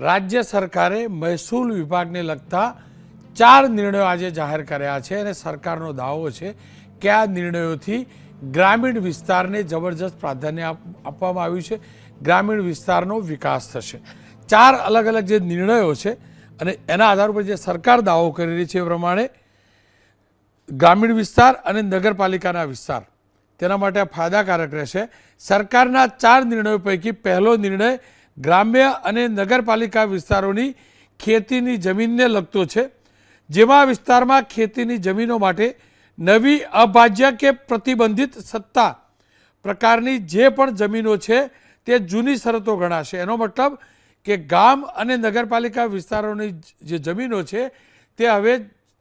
રાજ્ય સરકારે મહેસૂલ વિભાગને લગતા ચાર નિર્ણયો આજે જાહેર કર્યા છે અને સરકારનો દાવો છે કે આ નિર્ણયોથી ગ્રામીણ વિસ્તારને જબરજસ્ત પ્રાધાન્ય આપવામાં આવ્યું છે. ગ્રામીણ વિસ્તારનો વિકાસ થશે. ચાર અલગ અલગ જે નિર્ણયો છે અને એના આધાર પર જે સરકાર દાવો કરી રહી છે એ પ્રમાણે ગ્રામીણ વિસ્તાર અને નગરપાલિકાના વિસ્તાર તેના માટે ફાયદાકારક રહેશે. સરકારના ચાર નિર્ણયો પૈકી પહેલો નિર્ણય ગ્રામ્ય અને નગરપાલિકા વિસ્તારોની ખેતીની જમીનને લગતો છે, જેમાં વિસ્તારમાં ખેતીની જમીનો માટે નવી અભાજ્ય કે પ્રતિબંધિત સત્તા પ્રકારની જે પણ જમીનો છે તે જૂની શરતો ગણાશે. એનો મતલબ કે ગામ અને નગરપાલિકા વિસ્તારોની જે જમીનો છે તે હવે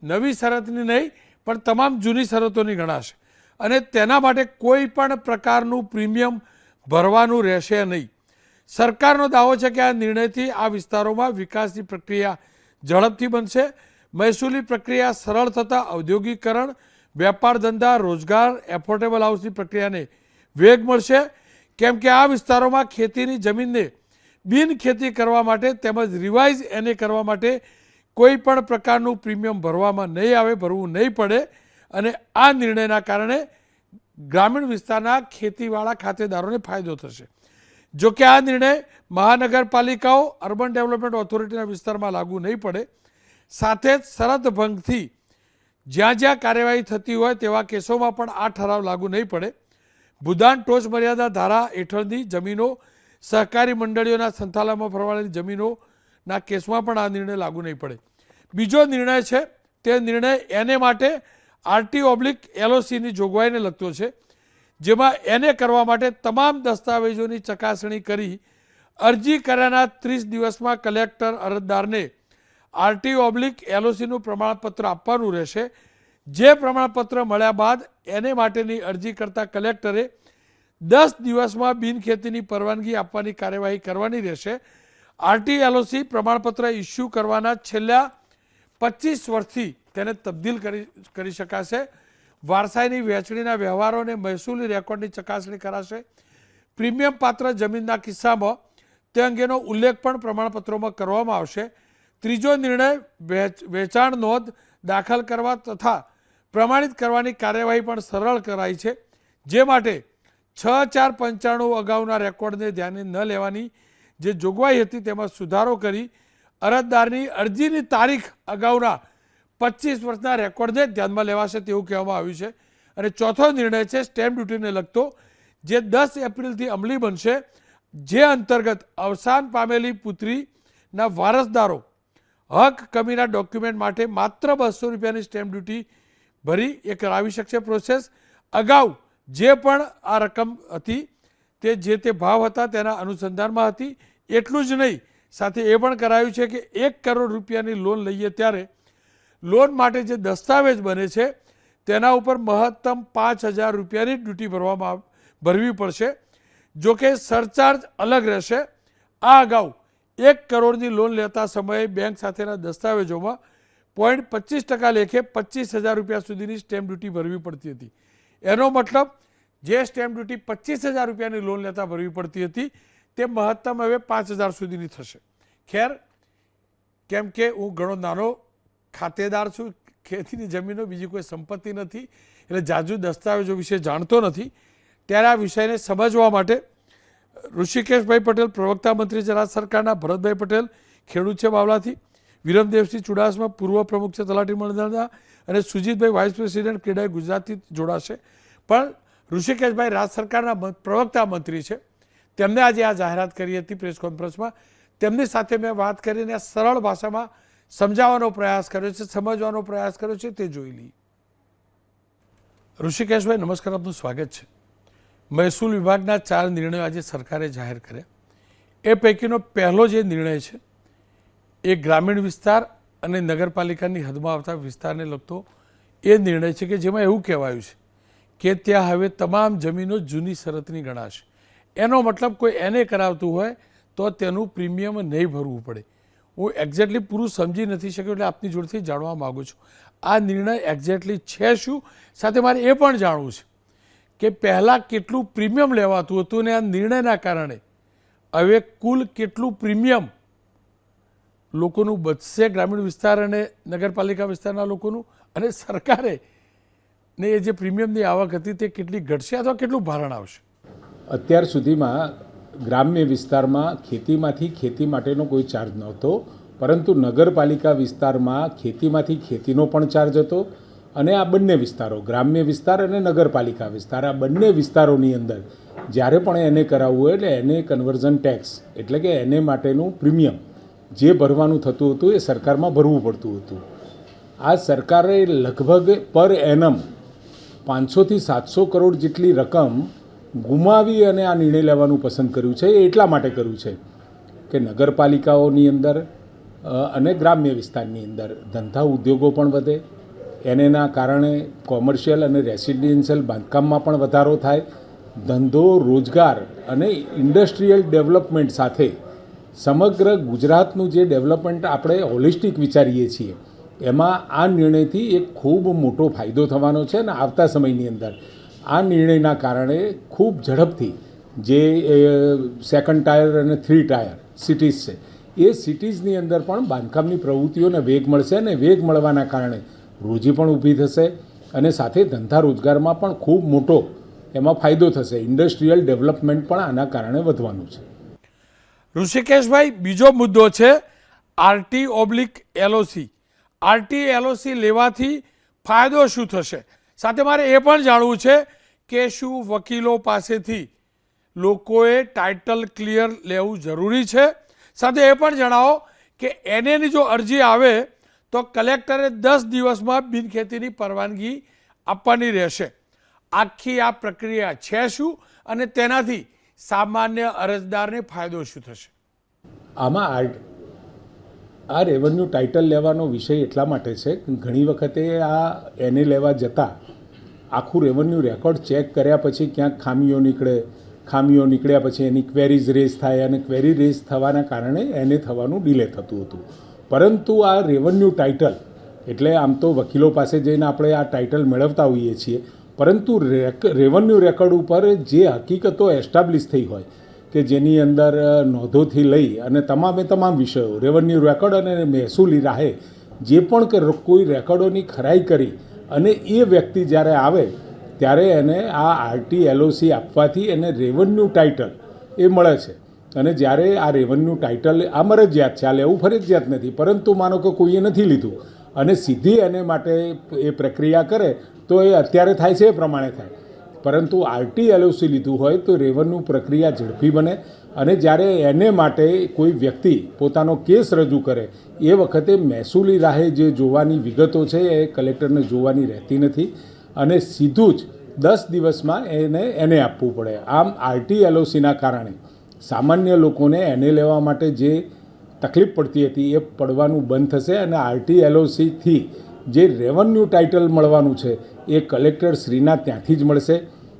નવી શરતની નહીં, પણ તમામ જૂની શરતોની ગણાશે. અને તેના માટે કોઈ પણ પ્રકારનું પ્રીમિયમ ભરવાનું રહેશે નહીં. સરકારનો દાવો છે કે આ નિર્ણયથી આ વિસ્તારોમાં વિકાસની પ્રક્રિયા ઝડપથી બનશે. મહેસૂલી પ્રક્રિયા સરળ થતાં ઔદ્યોગિકરણ, વેપાર ધંધા, રોજગાર, એફોર્ડેબલ હાઉસની પ્રક્રિયાને વેગ મળશે. કેમ કે આ વિસ્તારોમાં ખેતીની જમીનને બિન ખેતી કરવા માટે તેમજ રિવાઇઝ એને કરવા માટે કોઈ પણ પ્રકારનું પ્રીમિયમ ભરવામાં નહીં આવે, ભરવું નહીં પડે અને આ નિર્ણયના કારણે ગ્રામીણ વિસ્તારના ખેતીવાળા ખાતેદારોને ફાયદો થશે. જો કે આ નિર્ણય મહાનગરપાલિકાઓ, અર્બન ડેવલપમેન્ટ ઓથોરિટીના વિસ્તારમાં લાગુ નહીં પડે. સાથે જ શરત ભંગથી જ્યાં જ્યાં કાર્યવાહી થતી હોય તેવા કેસોમાં પણ આ ઠરાવ લાગુ નહીં પડે. ભૂદાન ટોચ મર્યાદા ધારા હેઠળની જમીનો, સહકારી મંડળીઓના સંથાલનમાં ફરવાળેલી જમીનોના કેસમાં પણ આ નિર્ણય લાગુ નહીં પડે. બીજો નિર્ણય છે, તે નિર્ણય એને માટે આરટી ઓબ્લિક એલઓસીની જોગવાઈને લગતો છે. જેમાં એને કરવા માટે તમામ દસ્તાવેજોની ચકાસણી કરી અરજી કર્યાના ત્રીસ દિવસમાં કલેક્ટર અરજદારને આરટી ઓબ્લિક એલઓસીનું પ્રમાણપત્ર આપવાનું રહેશે. જે પ્રમાણપત્ર મળ્યા બાદ એને માટેની અરજી કરતા કલેક્ટરે દસ દિવસમાં બિનખેતીની પરવાનગી આપવાની કાર્યવાહી કરવાની રહેશે. આરટી એલઓસી પ્રમાણપત્ર ઇસ્યુ કરવાના છેલ્લા પચીસ વર્ષથી તેને તબદીલ કરી કરી શકાશે. વારસાઈની વહેંચણીના વ્યવહારો અને મહેસૂલી રેકોર્ડની ચકાસણી કરાશે. પ્રીમિયમ પાત્ર જમીનના કિસ્સામાં તે અંગેનો ઉલ્લેખ પણ પ્રમાણપત્રોમાં કરવામાં આવશે. ત્રીજો નિર્ણય વેચ- વેચાણ નોંધ દાખલ કરવા તથા પ્રમાણિત કરવાની કાર્યવાહી પણ સરળ કરાઈ છે. જે માટે છ, ચાર, પંચાણું અગાઉના રેકોર્ડને ધ્યાને ન લેવાની જે જોગવાઈ હતી તેમાં સુધારો કરી અરજદારની અરજીની તારીખ અગાઉના પચીસ વર્ષના રેકોર્ડને ધ્યાનમાં લેવાશે તેવું કહેવામાં આવ્યું છે. અને ચોથો નિર્ણય છે સ્ટેમ્પ ડ્યુટીને લગતો, જે દસ એપ્રિલથી અમલી બનશે, જે અંતર્ગત અવસાન પામેલી પુત્રીના વારસદારો હક કમીના ડોક્યુમેન્ટ માટે માત્ર બસો રૂપિયાની સ્ટેમ્પ ડ્યુટી ભરી એ કરાવી શકશે પ્રોસેસ અગાઉ જે પણ આ રકમ હતી, તે જે તે ભાવ હતા તેના અનુસંધાનમાં હતી. એટલું જ નહીં, સાથે એ પણ કરાયું છે કે એક કરોડ રૂપિયાની લોન લઈએ ત્યારે લોન માટે જે દસ્તાવેજ બને છે, તેના ઉપર મહત્તમ પાંચ હજાર રૂપિયાની ડ્યુટી ભરવામાં ભરવી પડશે. જો કે સરચાર્જ અલગ રહેશે. આ અગાઉ એક કરોડની લોન લેતા સમયે બેંક સાથેના દસ્તાવેજોમાં પોઈન્ટ પચીસ ટકા લેખે પચીસ હજાર રૂપિયા સુધીની સ્ટેમ્પ ડ્યુટી ભરવી પડતી હતી. એનો મતલબ, જે સ્ટેમ્પ ડ્યુટી પચીસ હજાર રૂપિયાની લોન લેતા ભરવી પડતી હતી, તે મહત્તમ હવે પાંચ હજાર સુધીની થશે. ખેર, કેમ કે હું ઘણો નાનો ખાતેદાર છું, ખેતીની જમીનો બીજી કોઈ સંપત્તિ નથી, એટલે જાજુ દસ્તાવેજો વિશે જાણતો નથી. ત્યારે આ વિષયને સમજવા માટે ઋષિકેશભાઈ પટેલ, પ્રવક્તા મંત્રી છે રાજ્ય સરકારના ભરતભાઈ પટેલ, ખેડૂત છે બાવલાથી, વિરમદેવસિંહ ચુડાસમા, પૂર્વ પ્રમુખ છે તલાટી મંડળના અને સુજીતભાઈ વાઇસ પ્રેસિડેન્ટ ક્રીડાએ ગુજરાતથી જોડાશે. પણ ઋષિકેશભાઈ રાજ્ય સરકારના પ્રવક્તા મંત્રી છે. તેમને આજે આ જાહેરાત કરી હતી પ્રેસ કોન્ફરન્સમાં. તેમની સાથે મેં વાત કરીને સરળ ભાષામાં સમજાવવાનો પ્રયાસ કર્યો છે, સમજવાનો પ્રયાસ કર્યો છે, તે જોઈ લઈએ. ઋષિકેશભાઈ, નમસ્કાર, આપનું સ્વાગત છે. મહેસૂલ વિભાગના ચાર નિર્ણયો આજે સરકારે જાહેર કર્યા. એ પૈકીનો પહેલો જે નિર્ણય છે, એ ગ્રામીણ વિસ્તાર અને નગરપાલિકાની હદમાં આવતા વિસ્તારને લગતો એ નિર્ણય છે કે જેમાં એવું કહેવાયું છે કે ત્યાં હવે તમામ જમીનો જૂની શરતની ગણાશે. એનો મતલબ કોઈ એને કરાવતું હોય તો તેનું પ્રીમિયમ નહીં ભરવું પડે. હું એક્ઝેક્ટલી પૂરું સમજી નથી શક્યો એટલે આપની જોડેથી જાણવા માગું છું. આ નિર્ણય એક્ઝેક્ટલી છે શું? સાથે મારે એ પણ જાણવું છે કે પહેલાં કેટલું પ્રીમિયમ લેવાતું હતું અને આ નિર્ણયના કારણે હવે કુલ કેટલું પ્રીમિયમ લોકોનું બચશે ગ્રામીણ વિસ્તાર અને નગરપાલિકા વિસ્તારના લોકોનું અને સરકારે ને એ જે પ્રીમિયમની આવક હતી તે કેટલી ઘટશે અથવા કેટલું ભારણ આવશે? અત્યાર સુધીમાં ગ્રામ્ય વિસ્તારમાં ખેતીમાંથી ખેતી માટેનો કોઈ ચાર્જ નહોતો, પરંતુ નગરપાલિકા વિસ્તારમાં ખેતીમાંથી ખેતીનો પણ ચાર્જ હતો અને આ બંને વિસ્તારો, ગ્રામ્ય વિસ્તાર અને નગરપાલિકા વિસ્તાર, આ બંને વિસ્તારોની અંદર જ્યારે પણ એને કરાવવું હોય એટલે એને કન્વર્ઝન ટેક્સ એટલે કે એને માટેનું પ્રીમિયમ જે ભરવાનું થતું હતું એ સરકારમાં ભરવું પડતું હતું. આ સરકારે લગભગ પર એનમ પાંચસોથી સાતસો કરોડ જેટલી રકમ ગુમાવી અને આ નિર્ણય લેવાનું પસંદ કર્યું છે, એ એટલા માટે કર્યું છે કે નગરપાલિકાઓની અંદર અને ગ્રામ્ય વિસ્તારની અંદર ધંધા ઉદ્યોગો પણ વધે. એનેના કારણે કોમર્શિયલ અને રેસિડેન્શિયલ બાંધકામમાં પણ વધારો થાય. ધંધો, રોજગાર અને ઇન્ડસ્ટ્રીયલ ડેવલપમેન્ટ સાથે સમગ્ર ગુજરાતનું જે ડેવલપમેન્ટ આપણે હોલિસ્ટિક વિચારીએ છીએ, એમાં આ નિર્ણયથી એક ખૂબ મોટો ફાયદો થવાનો છે અને આવતા સમયની અંદર આ નિર્ણયના કારણે ખૂબ ઝડપથી જે સેકન્ડ ટાયર અને થ્રી ટાયર સિટીઝ છે, એ સિટીઝની અંદર પણ બાંધકામની પ્રવૃત્તિઓને વેગ મળશે અને વેગ મળવાના કારણે રોજી પણ ઊભી થશે અને સાથે ધંધા રોજગારમાં પણ ખૂબ મોટો એમાં ફાયદો થશે. ઇન્ડસ્ટ્રીયલ ડેવલપમેન્ટ પણ આના કારણે વધવાનું છે. ઋષિકેશભાઈ, બીજો મુદ્દો છે RT oblique LOC. RT LOC લેવાથી ફાયદો શું થશે? સાથે મારે એ પણ જાણવું છે કે શું વકીલો પાસેથી લોકોએ ટાઇટલ ક્લિયર લેવું જરૂરી છે. સાથે એ પણ જણાવો કે એનેની જો અરજી આવે તો કલેક્ટરે દસ દિવસમાં બિનખેતીની પરવાનગી આપવાની રહેશે. આખી આ પ્રક્રિયા છે શું અને તેનાથી સામાન્ય અરજદારને ફાયદો શું થશે? આમાં આ રેવન્યુ ટાઇટલ લેવાનો વિષય એટલા માટે છે ઘણી વખતે આ એને લેવા જતાં આખું રેવન્યુ રેકોર્ડ ચેક કર્યા પછી ક્યાંક ખામીઓ નીકળે, ખામીઓ નીકળ્યા પછી એની ક્વેરીઝ રેઝ થાય અને ક્વેરી રેઝ થવાના કારણે એને થવાનું ડિલે થતું હતું. પરંતુ આ રેવન્યુ ટાઇટલ એટલે આમ તો વકીલો પાસે જઈને આપણે આ ટાઇટલ મેળવતા હોઈએ છીએ, પરંતુ રેવન્યુ રેકોર્ડ ઉપર જે હકીકતો એસ્ટાબ્લિશ થઈ હોય કે જેની અંદર નોંધોથી લઈ અને તમામે તમામ વિષયો રેવન્યુ રેકોર્ડ અને મહેસૂલી રાહે જે પણ કોઈ રેકોર્ડોની ખરાઈ કરી અને એ વ્યક્તિ જ્યારે આવે, ત્યારે એને આ આરટી એલઓસી આપવાથી એને રેવન્યુ ટાઇટલ એ મળે છે. અને જ્યારે આ રેવન્યુ ટાઇટલ આ મરજિયાત છે, આ લેવું ફરજિયાત નથી. પરંતુ માનો કે કોઈએ નથી લીધું અને સીધી એને માટે એ પ્રક્રિયા કરે, તો એ અત્યારે થાય છે, એ પ્રમાણે થાય. પરંતુ આરટી એલઓસી લીધું હોય તો રેવન્યુ પ્રક્રિયા ઝડપી બને અને જ્યારે એને માટે કોઈ વ્યક્તિ પોતાનો કેસ રજૂ કરે, એ વખતે મહેસૂલી રાહે જે જોવાની વિગતો છે એ કલેક્ટરને જોવાની રહેતી નથી અને સીધું જ દસ દિવસમાં એને એને આપવું પડે. આમ આરટી એલઓસીના કારણે સામાન્ય લોકોને એને લેવા માટે જે તકલીફ પડતી હતી એ પડવાનું બંધ થશે અને આરટી એલઓસીથી જે રેવન્યુ ટાઇટલ મળવાનું છે, એ કલેક્ટર શ્રીના ત્યાંથી જ મળશે.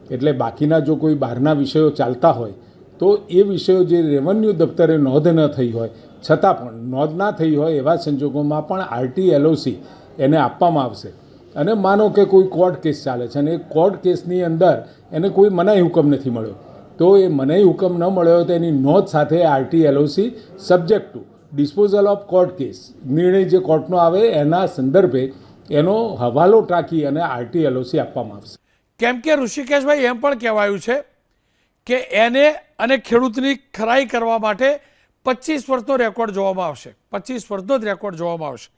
એટલે બાકીના જો કોઈ બહારના વિષયો ચાલતા હોય, તો એ વિષયો જે રેવન્યુ દફતરે નોંધ ન થઈ હોય, છતાં પણ નોંધ ના થઈ હોય એવા સંજોગોમાં પણ આરટી એલઓસી એને આપવામાં આવશે. અને માનો કે કોઈ કોર્ટ કેસ ચાલે છે અને એ કોર્ટ કેસની અંદર એને કોઈ મનાઈ હુકમ નથી મળ્યો, તો એ મનાઈ હુકમ ન મળ્યો તો એની નોંધ સાથે RT LOC subject to disposal of court case નિર્ણય જે કોર્ટનો આવે એના સંદર્ભે એનો હવાલો ટાંકી અને આરટી એલઓસી આપવામાં આવશે. કેમ કે ઋષિકેશભાઈ એમ પણ કહેવાયું છે કે એને અને ખેડૂતની ખરાઈ કરવા માટે પચીસ વર્ષનો રેકોર્ડ જોવામાં આવશે. પચીસ વર્ષનો જ રેકોર્ડ જોવામાં આવશે.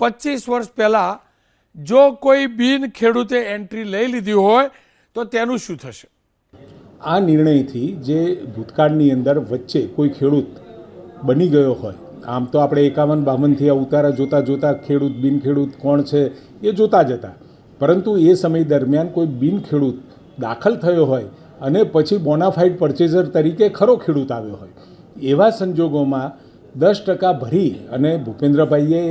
પચીસ વર્ષ પહેલાં જો કોઈ બિન ખેડૂતે એન્ટ્રી લઈ લીધી હોય તો તેનું શું થશે? આ નિર્ણયથી જે ભૂતકાળની અંદર વચ્ચે કોઈ ખેડૂત બની ગયો હોય આમ તો આપણે એકાવન, બાવનથી આ ઉતારા જોતાં જોતાં ખેડૂત બિન ખેડૂત કોણ છે એ જોતા જ હતા. પરંતુ એ સમય દરમિયાન કોઈ બિન ખેડૂત દાખલ થયો હોય અને પછી બોનાફાઇડ પરચેઝર તરીકે ખરો ખેડૂત આવ્યો હોય, એવા સંજોગોમાં દસ ટકા ભરી અને ભૂપેન્દ્રભાઈએ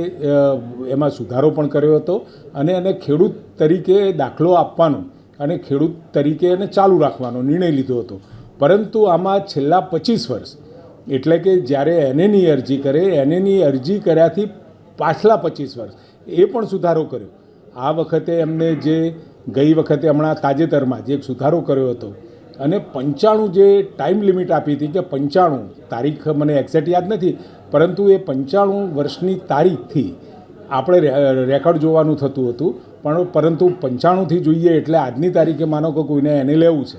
એમાં સુધારો પણ કર્યો હતો અને એને ખેડૂત તરીકે દાખલો આપવાનો અને ખેડૂત તરીકે એને ચાલુ રાખવાનો નિર્ણય લીધો હતો. પરંતુ આમાં છેલ્લા પચીસ વર્ષ એટલે કે જ્યારે એનેની અરજી કરે એનેની અરજી કર્યાથી પાછલા પચીસ વર્ષ, એ પણ સુધારો કર્યો. આ વખતે એમને જે, ગઈ વખતે હમણાં તાજેતરમાં જે એક સુધારો કર્યો હતો, અને પંચાણું જે ટાઈમ લિમિટ આપી હતી કે પંચાણું, તારીખ મને એક્ઝેક્ટ યાદ નથી, પરંતુ એ પંચાણું વર્ષની તારીખથી આપણે રેકોર્ડ જોવાનું થતું હતું, પણ પરંતુ પંચાણુંથી જોઈએ એટલે આજની તારીખે માનો કે કોઈને એને લેવું છે.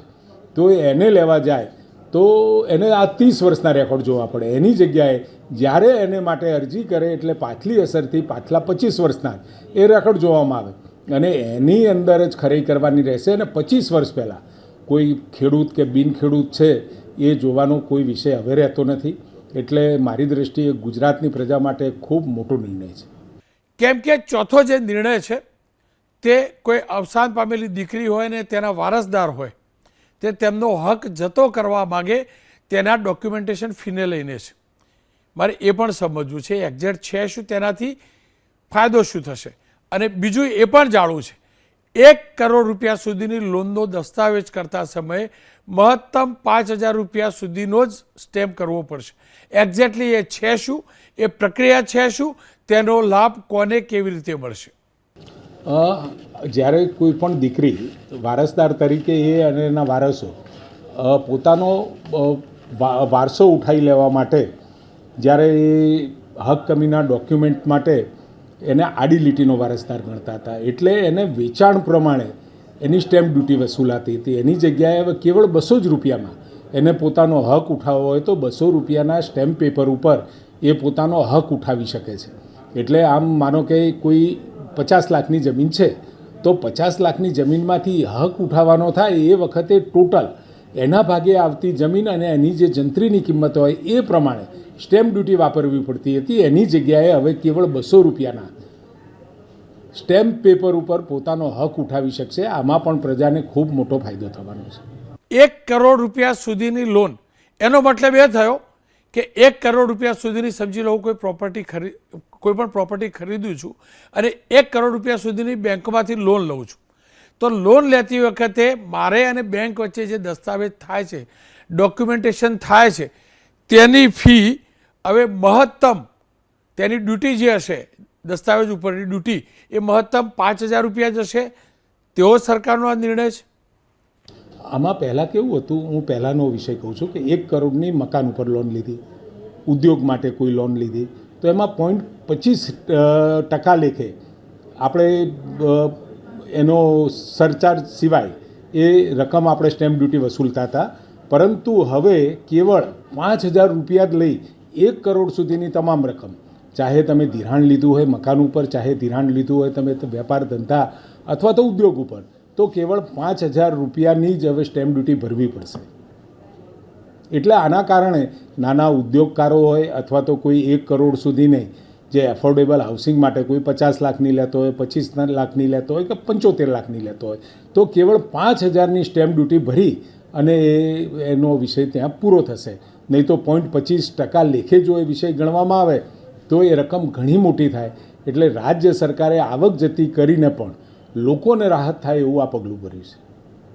તો એને લેવા જાય તો એને આ ત્રીસ વર્ષના રેકોર્ડ જોવા પડે. એની જગ્યાએ જ્યારે એને માટે અરજી કરે એટલે પાછલી અસરથી પાછલા પચીસ વર્ષના એ રેકોર્ડ જોવામાં આવે. અને એની અંદર જ ખરી કરવાની રહેશે અને પચીસ વર્ષ પહેલાં કોઈ ખેડૂત કે બિનખેડૂત છે એ જોવાનો કોઈ વિષય હવે રહેતો નથી. એટલે મારી દૃષ્ટિએ ગુજરાતની પ્રજા માટે ખૂબ મોટો નિર્ણય છે. કેમ કે ચોથો જે નિર્ણય છે તે કોઈ અવસાન પામેલી દીકરી હોય ને તેના વારસદાર હોય તે તેમનો હક જતો કરવા માગે તેના ડોક્યુમેન્ટેશન ફીને લઈને છે. મારે એ પણ સમજવું છે એક્ઝેક્ટ છે શું તેનાથી ફાયદો શું થશે? અને બીજું એ પણ જાણવું છે, એક કરોડ રૂપિયા સુધીની લોનનો દસ્તાવેજ કરતા સમયે મહત્તમ પાંચ હજાર રૂપિયા સુધીનો જ સ્ટેમ્પ કરવો પડશે. એક્ઝેક્ટલી એ છે શું? એ પ્રક્રિયા છે શું? તેનો લાભ કોને કેવી રીતે મળશે? જ્યારે કોઈ પણ દીકરી વારસદાર તરીકે એ અને એના વારસો પોતાનો વારસો ઉઠાવી લેવા માટે, જ્યારે એ હક કમીના ડોક્યુમેન્ટ માટે એને આડી લીટીનો વારસદાર ગણતા હતા, એટલે એને વેચાણ પ્રમાણે એની સ્ટેમ્પ ડ્યુટી વસૂલાતી હતી. એની જગ્યાએ હવે કેવળ બસો જ રૂપિયામાં એને પોતાનો હક ઉઠાવવો હોય તો બસો રૂપિયાના સ્ટેમ્પ પેપર ઉપર એ પોતાનો હક ઉઠાવી શકે છે. એટલે આમ માનો કે કોઈ પચાસ લાખની જમીન છે. તો પચાસ લાખની જમીનમાંથી હક ઉઠાવવાનો થાય એ વખતે ટોટલ એના ભાગે આવતી જમીન અને એની જે જંત્રીની કિંમત હોય એ પ્રમાણે સ્ટેમ્પ ડ્યુટી વાપરવી પડતી હતી. એની જગ્યાએ હવે કેવળ બસો રૂપિયાના સ્ટેમ્પ પેપર ઉપર પોતાનો હક ઉઠાવી શકશે. આમાં પણ પ્રજાને ખૂબ મોટો ફાયદો થવાનો છે. એક કરોડ રૂપિયા સુધીની લોન એનો મતલબ એ થયો કે એક કરોડ રૂપિયા સુધીની સમજી લો કોઈ પ્રોપર્ટી ખરી કોઈ પણ પ્રોપર્ટી ખરીદું છું અને એક કરોડ રૂપિયા સુધીની બેંકમાંથી લોન લઉં છું. તો લોન લેતી વખતે મારે અને બેંક વચ્ચે જે દસ્તાવેજ થાય છે ડોક્યુમેન્ટેશન થાય છે, તેની ફી હવે મહત્તમ તેની ડ્યુટી જે હશે, દસ્તાવેજ ઉપરની ડ્યુટી એ મહત્તમ પાંચ હજાર રૂપિયા જ હશે. તેવો સરકારનો આ નિર્ણય છે. આમાં પહેલાં કેવું હતું? હું પહેલાંનો વિષય કહું છું કે એક કરોડની મકાન ઉપર લોન લીધી, ઉદ્યોગ માટે કોઈ લોન લીધી તો એમાં પોઈન્ટ પચીસ ટકા લેખે આપણે એનો સરચાર્જ સિવાય એ રકમ આપણે સ્ટેમ્પ ડ્યુટી વસૂલતા હતા. પરંતુ હવે કેવળ પાંચ હજાર રૂપિયા જ લઈ એક કરોડ સુધીની તમામ રકમ, ચાહે તમે ધિરાણ લીધું હોય મકાન ઉપર, ચાહે ધિરાણ લીધું હોય તમે વેપાર ધંધા અથવા તો ઉદ્યોગ ઉપર, તો કેવળ પાંચ હજાર રૂપિયાની જ હવે સ્ટેમ્પ ડ્યુટી ભરવી પડશે. એટલે આના કારણે નાના ઉદ્યોગકારો હોય અથવા તો કોઈ એક કરોડ સુધીને જે એફોર્ડેબલ હાઉસિંગ માટે કોઈ પચાસ લાખની લેતો હોય, પચીસ લાખની લેતો હોય કે પંચોતેર લાખની લેતો હોય, તો કેવળ પાંચ હજારની સ્ટેમ્પ ડ્યુટી ભરી અને એ, એનો વિષય ત્યાં પૂરો થશે. નહીં તો પોઈન્ટ પચીસ ટકા લેખે જો એ વિષય ગણવામાં આવે, તો એ રકમ ઘણી મોટી થાય. એટલે રાજ્ય સરકારે આવક જતી કરીને પણ લોકોને રાહત થાય એવું આ પગલું ભર્યું છે.